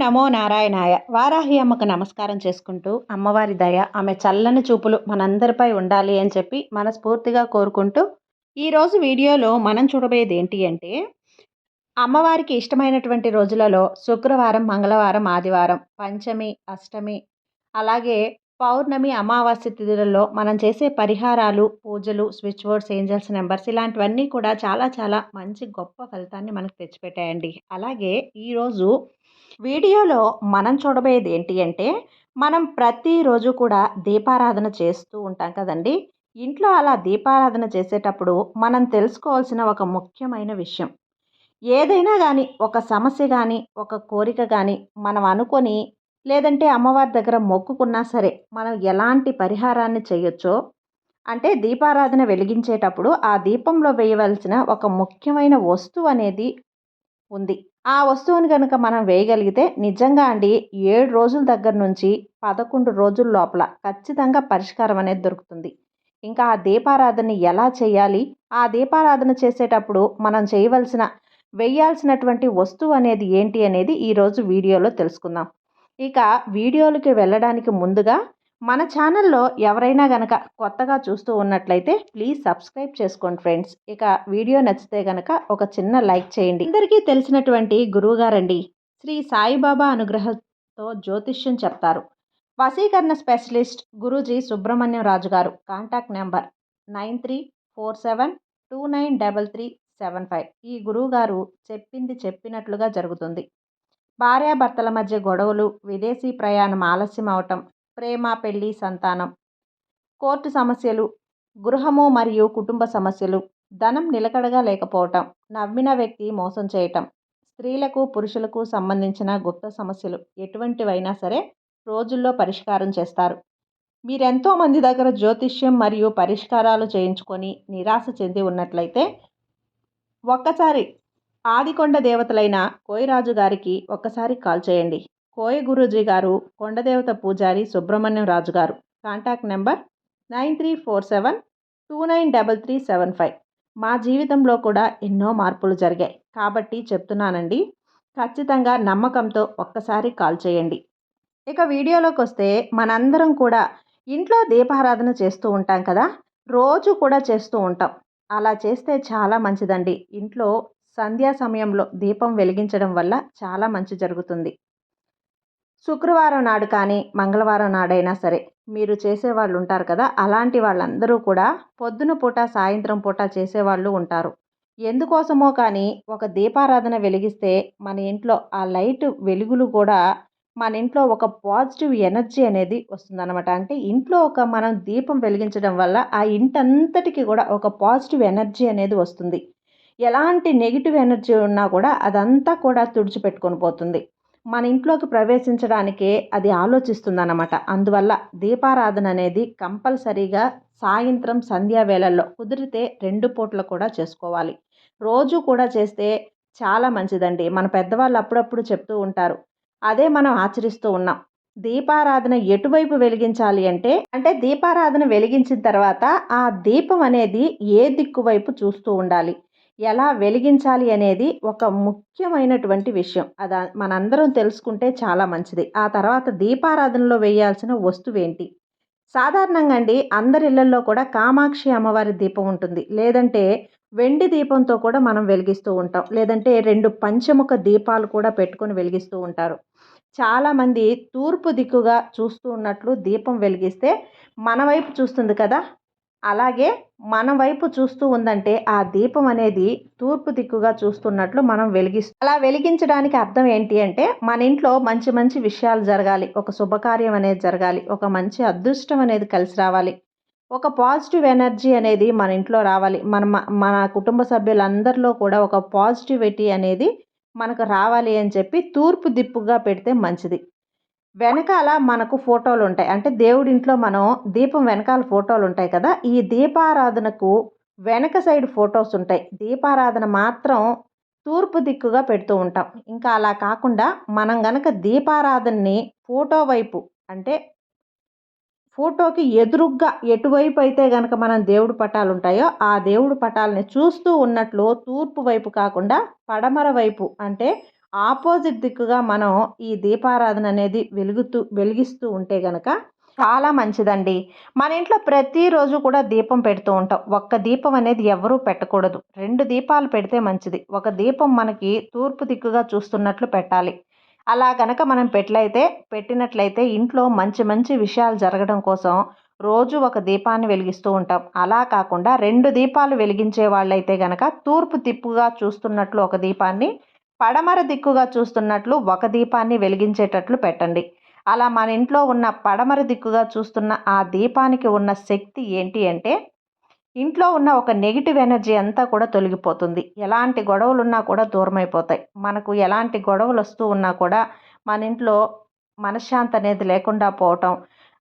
నమో నారాయణాయ. వారాహి అమ్మకు నమస్కారం చేసుకుంటూ అమ్మవారి దయ ఆమె చల్లని చూపులు మనందరిపై ఉండాలి అని చెప్పి మనస్ఫూర్తిగా కోరుకుంటూ ఈరోజు వీడియోలో మనం చూడబోయేది ఏంటి అంటే అమ్మవారికి ఇష్టమైనటువంటి రోజులలో శుక్రవారం మంగళవారం ఆదివారం పంచమి అష్టమి అలాగే పౌర్ణమి అమావాస్య తిథులలో మనం చేసే పరిహారాలు పూజలు స్విచ్ బోర్డ్స్ ఏంజల్స్ నెంబర్స్ ఇలాంటివన్నీ కూడా చాలా చాలా మంచి గొప్ప ఫలితాన్ని మనకు తెచ్చిపెట్టాయండి. అలాగే ఈరోజు వీడియోలో మనం చూడబోయేది ఏంటి అంటే మనం ప్రతిరోజు కూడా దీపారాధన చేస్తూ ఉంటాం కదండి. ఇంట్లో అలా దీపారాధన చేసేటప్పుడు మనం తెలుసుకోవాల్సిన ఒక ముఖ్యమైన విషయం. ఏదైనా కానీ ఒక సమస్య కానీ ఒక కోరిక కానీ మనం అనుకొని లేదంటే అమ్మవారి దగ్గర మొక్కుకున్నా సరే మనం ఎలాంటి పరిహారాన్ని చేయొచ్చో అంటే దీపారాధన వెలిగించేటప్పుడు ఆ దీపంలో వేయవలసిన ఒక ముఖ్యమైన వస్తువు అనేది ఉంది. ఆ వస్తువుని కనుక మనం వేయగలిగితే నిజంగా అండి ఏడు రోజుల దగ్గర నుంచి పదకొండు రోజుల లోపల ఖచ్చితంగా పరిష్కారం అనేది దొరుకుతుంది. ఇంకా ఆ దీపారాధన ఎలా చేయాలి? ఆ దీపారాధన చేసేటప్పుడు మనం చేయవలసిన వేయాల్సినటువంటి వస్తువు అనేది ఏంటి అనేది ఈరోజు వీడియోలో తెలుసుకుందాం. ఇక వీడియోలకి వెళ్ళడానికి ముందుగా మన ఛానల్లో ఎవరైనా గనక కొత్తగా చూస్తూ ఉన్నట్లయితే ప్లీజ్ సబ్స్క్రైబ్ చేసుకోండి ఫ్రెండ్స్. ఇక వీడియో నచ్చితే గనక ఒక చిన్న లైక్ చేయండి. అందరికీ తెలిసినటువంటి గురువుగారండి శ్రీ సాయిబాబా అనుగ్రహంతో జ్యోతిష్యం చెప్తారు. వశీకరణ స్పెషలిస్ట్ గురూజీ సుబ్రహ్మణ్యం రాజు గారు. Contact number nine three four seven two nine double three seven five. ఈ గురువుగారు చెప్పింది చెప్పినట్లుగా జరుగుతుంది. భార్యాభర్తల మధ్య గొడవలు విదేశీ ప్రయాణం ఆలస్యం అవటం ప్రేమ పెళ్ళి సంతానం. కోర్టు సమస్యలు గృహము మరియు కుటుంబ సమస్యలు ధనం నిలకడగా లేకపోవటం నవ్విన వ్యక్తి మోసం చేయటం స్త్రీలకు పురుషులకు సంబంధించిన గుప్త సమస్యలు ఎటువంటివైనా సరే రోజుల్లో పరిష్కారం చేస్తారు. మీరెంతో మంది దగ్గర జ్యోతిష్యం మరియు పరిష్కారాలు చేయించుకొని నిరాశ చెంది ఉన్నట్లయితే ఒక్కసారి ఆదికొండ దేవతలైన కోయరాజు గారికి ఒక్కసారి కాల్ చేయండి. కోయ గురూజీ గారు కొండదేవత పూజారి సుబ్రహ్మణ్యం రాజు గారు. Contact number nine three four seven two nine double three seven five. మా జీవితంలో కూడా ఎన్నో మార్పులు జరిగాయి. కాబట్టి చెప్తున్నానండి ఖచ్చితంగా నమ్మకంతో ఒక్కసారి కాల్ చేయండి. ఇక వీడియోలోకి వస్తే మనందరం కూడా ఇంట్లో దీపారాధన చేస్తూ ఉంటాం కదా రోజు కూడా చేస్తూ ఉంటాం. అలా చేస్తే చాలా మంచిదండి. ఇంట్లో సంధ్యా సమయంలో దీపం వెలిగించడం వల్ల చాలా మంచి జరుగుతుంది. శుక్రవారం నాడు కానీ మంగళవారం నాడైనా సరే మీరు చేసేవాళ్ళు ఉంటారు కదా అలాంటి వాళ్ళందరూ కూడా పొద్దున పూట సాయంత్రం పూట చేసేవాళ్ళు ఉంటారు. ఎందుకోసమో కానీ ఒక దీపారాధన వెలిగిస్తే మన ఇంట్లో ఆ లైట్ వెలుగులు కూడా మన ఇంట్లో ఒక పాజిటివ్ ఎనర్జీ అనేది వస్తుందన్నమాట. అంటే ఇంట్లో ఒక మనం దీపం వెలిగించడం వల్ల ఆ ఇంటంతటికి కూడా ఒక పాజిటివ్ ఎనర్జీ అనేది వస్తుంది. ఎలాంటి నెగిటివ్ ఎనర్జీ ఉన్నా కూడా అదంతా కూడా తుడిచిపెట్టుకొని పోతుంది. మన ఇంట్లోకి ప్రవేశించడానికే అది ఆలోచిస్తుందన్నమాట. అందువల్ల దీపారాధన అనేది కంపల్సరీగా సాయంత్రం సంధ్యా వేళల్లో కుదిరితే రెండు పూట్ల కూడా చేసుకోవాలి. రోజు కూడా చేస్తే చాలా మంచిదండి. మన పెద్దవాళ్ళు అప్పుడప్పుడు చెప్తూ ఉంటారు. అదే మనం ఆచరిస్తూ ఉన్నాం. దీపారాధన ఎటువైపు వెలిగించాలి అంటే అంటే దీపారాధన వెలిగించిన తర్వాత ఆ దీపం అనేది ఏ దిక్కు వైపు చూస్తూ ఉండాలి? ఎలా వెలిగించాలి అనేది ఒక ముఖ్యమైనటువంటి విషయం. అది మనందరం తెలుసుకుంటే చాలా మంచిది. ఆ తర్వాత దీపారాధనలో వేయాల్సిన వస్తువు ఏంటి? సాధారణంగా అండి అందరి ఇళ్ళలో కూడా కామాక్షి అమ్మవారి దీపం ఉంటుంది. లేదంటే వెండి దీపంతో కూడా మనం వెలిగిస్తూ ఉంటాం. లేదంటే రెండు పంచముఖ దీపాలు కూడా పెట్టుకొని వెలిగిస్తూ ఉంటారు. చాలామంది తూర్పు దిక్కుగా చూస్తూ ఉన్నట్లు దీపం వెలిగిస్తే మన వైపు చూస్తుంది కదా? అలాగే మన వైపు చూస్తూ ఉందంటే ఆ దీపం అనేది తూర్పు దిక్కుగా చూస్తున్నట్లు మనం వెలిగిస్తాం అలా వెలిగించడానికి అర్థం ఏంటి అంటే మన ఇంట్లో మంచి మంచి విషయాలు జరగాలి. ఒక శుభకార్యం అనేది జరగాలి. ఒక మంచి అదృష్టం అనేది కలిసి రావాలి. ఒక పాజిటివ్ ఎనర్జీ అనేది మన ఇంట్లో రావాలి. మన మన కుటుంబ సభ్యులందరిలో కూడా ఒక పాజిటివిటీ అనేది మనకు రావాలి అని చెప్పి తూర్పు దిప్పుగా పెడితే మంచిది. వెనకాల మనకు ఫోటోలు ఉంటాయి అంటే దేవుడి ఇంట్లో మనం దీపం వెనకాల ఫోటోలు ఉంటాయి కదా ఈ దీపారాధనకు వెనక సైడ్ ఫోటోస్ ఉంటాయి దీపారాధన మాత్రం తూర్పు దిక్కుగా పెడుతూ ఉంటాం. ఇంకా అలా కాకుండా మనం గనక దీపారాధనని ఫోటో వైపు అంటే ఫోటోకి ఎదురుగ్గా ఎటువైపు అయితే కనుక మనం దేవుడు పటాలు ఉంటాయో ఆ దేవుడు పటాలని చూస్తూ ఉన్నట్లు తూర్పు వైపు కాకుండా పడమర వైపు అంటే ఆపోజిట్ దిక్కుగా మనం ఈ దీపారాధన అనేది వెలుగుతూ వెలిగిస్తూ ఉంటే గనక చాలా మంచిదండి. మన ఇంట్లో ప్రతిరోజు కూడా దీపం పెడుతూ ఉంటాం. ఒక్క దీపం అనేది ఎవరూ పెట్టకూడదు. రెండు దీపాలు పెడితే మంచిది. ఒక దీపం మనకి తూర్పు దిక్కుగా చూస్తున్నట్లు పెట్టాలి. అలా గనక మనం పెట్టలైతే పెట్టినట్లయితే ఇంట్లో మంచి మంచి విషయాలు జరగడం కోసం రోజు ఒక దీపాన్ని వెలిగిస్తూ ఉంటాం. అలా కాకుండా రెండు దీపాలు వెలిగించే వాళ్ళైతే గనక తూర్పు తిప్పుగా చూస్తున్నట్లు ఒక దీపాన్ని పడమర దిక్కుగా చూస్తున్నట్లు ఒక దీపాన్ని వెలిగించేటట్లు పెట్టండి. అలా మన ఇంట్లో ఉన్న పడమర దిక్కుగా చూస్తున్న ఆ దీపానికి ఉన్న శక్తి ఏంటి అంటే ఇంట్లో ఉన్న ఒక నెగిటివ్ ఎనర్జీ అంతా కూడా తొలగిపోతుంది. ఎలాంటి గొడవలు ఉన్నా కూడా దూరమైపోతాయి. మనకు ఎలాంటి గొడవలు వస్తూ ఉన్నా కూడా మన ఇంట్లో మనశ్శాంతి అనేది లేకుండా పోవటం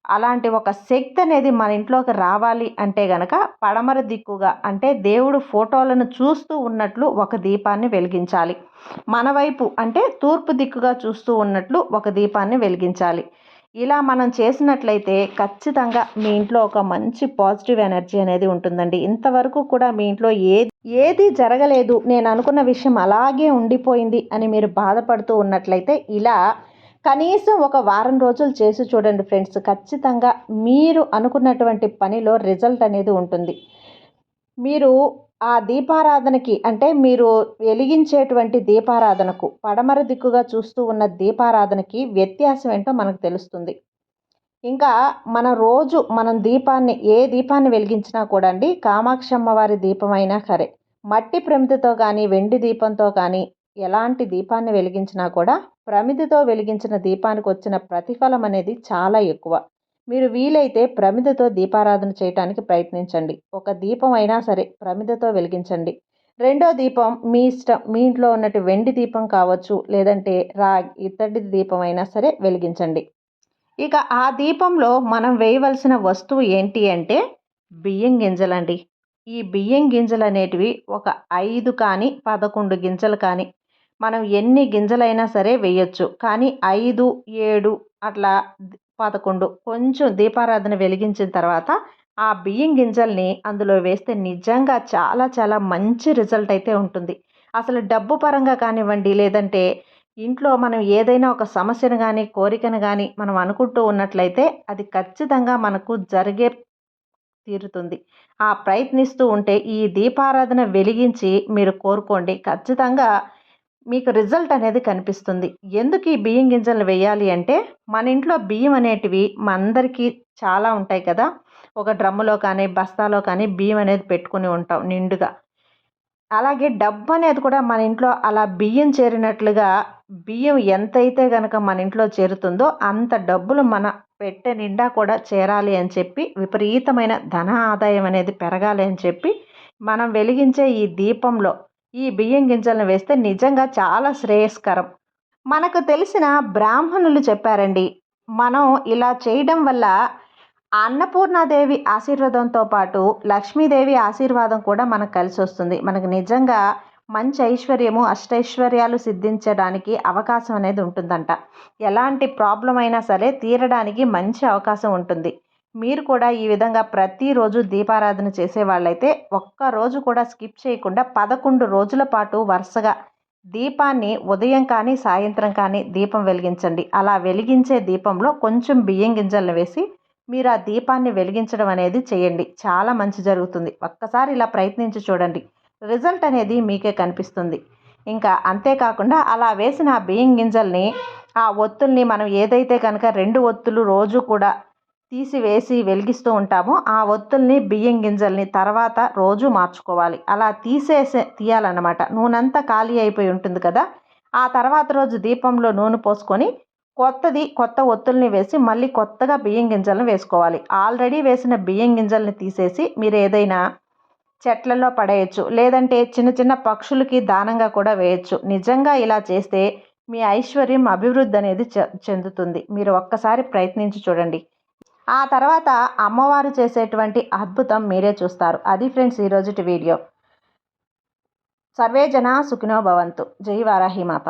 అలాంటి ఒక శక్తి అనేది మన ఇంట్లోకి రావాలి అంటే గనక పడమర దిక్కుగా అంటే దేవుడు ఫోటోలను చూస్తూ ఉన్నట్లు ఒక దీపాన్ని వెలిగించాలి. మన వైపు అంటే తూర్పు దిక్కుగా చూస్తూ ఉన్నట్లు ఒక దీపాన్ని వెలిగించాలి. ఇలా మనం చేసినట్లయితే ఖచ్చితంగా మీ ఇంట్లో ఒక మంచి పాజిటివ్ ఎనర్జీ అనేది ఉంటుందండి. ఇంతవరకు కూడా మీ ఇంట్లో ఏది ఏది జరగలేదు నేను అనుకున్న విషయం అలాగే ఉండిపోయింది అని మీరు బాధపడుతూ ఉన్నట్లయితే ఇలా కనీసం ఒక వారం రోజులు చేసి చూడండి ఫ్రెండ్స్. ఖచ్చితంగా మీరు అనుకున్నటువంటి పనిలో రిజల్ట్ అనేది ఉంటుంది. మీరు ఆ దీపారాధనకి అంటే మీరు వెలిగించేటువంటి దీపారాధనకు పడమర దిక్కుగా చూస్తూ ఉన్న దీపారాధనకి వ్యత్యాసం ఏంటో మనకు తెలుస్తుంది. ఇంకా మన రోజు మనం దీపాన్ని ఏ దీపాన్ని వెలిగించినా కూడా అండి కామాక్షమ్మ వారి దీపమైనా సరే మట్టి ప్రమితితో కానీ వెండి దీపంతో కానీ ఎలాంటి దీపాన్ని వెలిగించినా కూడా ప్రమిదితో వెలిగించిన దీపానికి వచ్చిన ప్రతిఫలం అనేది చాలా ఎక్కువ. మీరు వీలైతే ప్రమిదతో దీపారాధన చేయటానికి ప్రయత్నించండి. ఒక దీపం అయినా సరే ప్రమిదతో వెలిగించండి. రెండో దీపం మీ ఇష్టం మీ ఇంట్లో ఉన్నట్టు వెండి దీపం కావచ్చు లేదంటే రాగి ఇత్తడి దీపం అయినా సరే వెలిగించండి. ఇక ఆ దీపంలో మనం వేయవలసిన వస్తువు ఏంటి అంటే బియ్యం గింజలండి. ఈ బియ్యం గింజలు అనేటివి ఒక ఐదు కానీ పదకొండు గింజలు కానీ మనం ఎన్ని గింజలైనా సరే వేయచ్చు. కానీ ఐదు ఏడు అట్లా పదకొండు కొంచెం దీపారాధన వెలిగించిన తర్వాత ఆ బియ్యం గింజల్ని అందులో వేస్తే నిజంగా చాలా చాలా మంచి రిజల్ట్ అయితే ఉంటుంది. అసలు డబ్బు పరంగా కానివ్వండి లేదంటే ఇంట్లో మనం ఏదైనా ఒక సమస్యను కానీ కోరికను కానీ మనం అనుకుంటూ ఉన్నట్లయితే అది ఖచ్చితంగా మనకు జరిగే తీరుతుంది. ఆ ప్రయత్నిస్తూ ఉంటే ఈ దీపారాధన వెలిగించి మీరు కోరుకోండి. ఖచ్చితంగా మీకు రిజల్ట్ అనేది కనిపిస్తుంది. ఎందుకు ఈ బియ్యం గింజలు వేయాలి అంటే మన ఇంట్లో బియ్యం అనేటివి మనందరికీ చాలా ఉంటాయి కదా. ఒక డ్రమ్ములో కానీ బస్తాలో కానీ బియ్యం అనేది పెట్టుకుని ఉంటాం నిండుగా. అలాగే డబ్బు అనేది కూడా మన ఇంట్లో అలా బియ్యం చేరినట్లుగా బియ్యం ఎంతైతే కనుక మన ఇంట్లో చేరుతుందో అంత డబ్బులు మన పెట్టె నిండా కూడా చేరాలి అని చెప్పి విపరీతమైన ధన ఆదాయం అనేది పెరగాలి అని చెప్పి మనం వెలిగించే ఈ దీపంలో ఈ బియ్యం గింజలను వేస్తే నిజంగా చాలా శ్రేయస్కరం. మనకు తెలిసిన బ్రాహ్మణులు చెప్పారండి మనం ఇలా చేయడం వల్ల అన్నపూర్ణాదేవి ఆశీర్వాదంతో పాటు లక్ష్మీదేవి ఆశీర్వాదం కూడా మనకు కలిసి వస్తుంది. మనకు నిజంగా మంచి ఐశ్వర్యము అష్టైశ్వర్యాలు సిద్ధించడానికి అవకాశం అనేది ఉంటుందంట. ఎలాంటి ప్రాబ్లం అయినా సరే తీరడానికి మంచి అవకాశం ఉంటుంది. మీరు కూడా ఈ విధంగా ప్రతిరోజు దీపారాధన చేసేవాళ్ళైతే ఒక్కరోజు కూడా స్కిప్ చేయకుండా పదకొండు రోజుల పాటు వరుసగా దీపాన్ని ఉదయం కానీ సాయంత్రం కానీ దీపం వెలిగించండి. అలా వెలిగించే దీపంలో కొంచెం బియ్యం గింజలను వేసి మీరు ఆ దీపాన్ని వెలిగించడం అనేది చేయండి. చాలా మంచి జరుగుతుంది. ఒక్కసారి ఇలా ప్రయత్నించి చూడండి. రిజల్ట్ అనేది మీకే కనిపిస్తుంది. ఇంకా అంతేకాకుండా అలా వేసిన ఆ బియ్యం గింజల్ని ఆ ఒత్తుల్ని మనం ఏదైతే కనుక రెండు ఒత్తులు రోజు కూడా తీసివేసి వెలిగిస్తూ ఉంటామో. ఆ ఒత్తుల్ని బియ్యం గింజల్ని తర్వాత రోజు మార్చుకోవాలి. అలా తీసేసే తీయాలన్నమాట. నూనెంతా ఖాళీ అయిపోయి ఉంటుంది కదా. ఆ తర్వాత రోజు దీపంలో నూనె పోసుకొని కొత్తది కొత్త ఒత్తుల్ని వేసి మళ్ళీ కొత్తగా బియ్యం గింజలను వేసుకోవాలి. ఆల్రెడీ వేసిన బియ్యం గింజల్ని తీసేసి మీరు ఏదైనా చెట్లలో పడేయచ్చు. లేదంటే చిన్న చిన్న పక్షులకి దానంగా కూడా వేయచ్చు. నిజంగా ఇలా చేస్తే మీ ఐశ్వర్యం అభివృద్ధి అనేది చెందుతుంది. మీరు ఒక్కసారి ప్రయత్నించి చూడండి. ఆ తర్వాత అమ్మవారు చేసేటువంటి అద్భుతం మీరే చూస్తారు. అది ఫ్రెండ్స్ ఈరోజుటి వీడియో. సర్వే జన సుఖినో భవంతు. జై వారాహి మాత.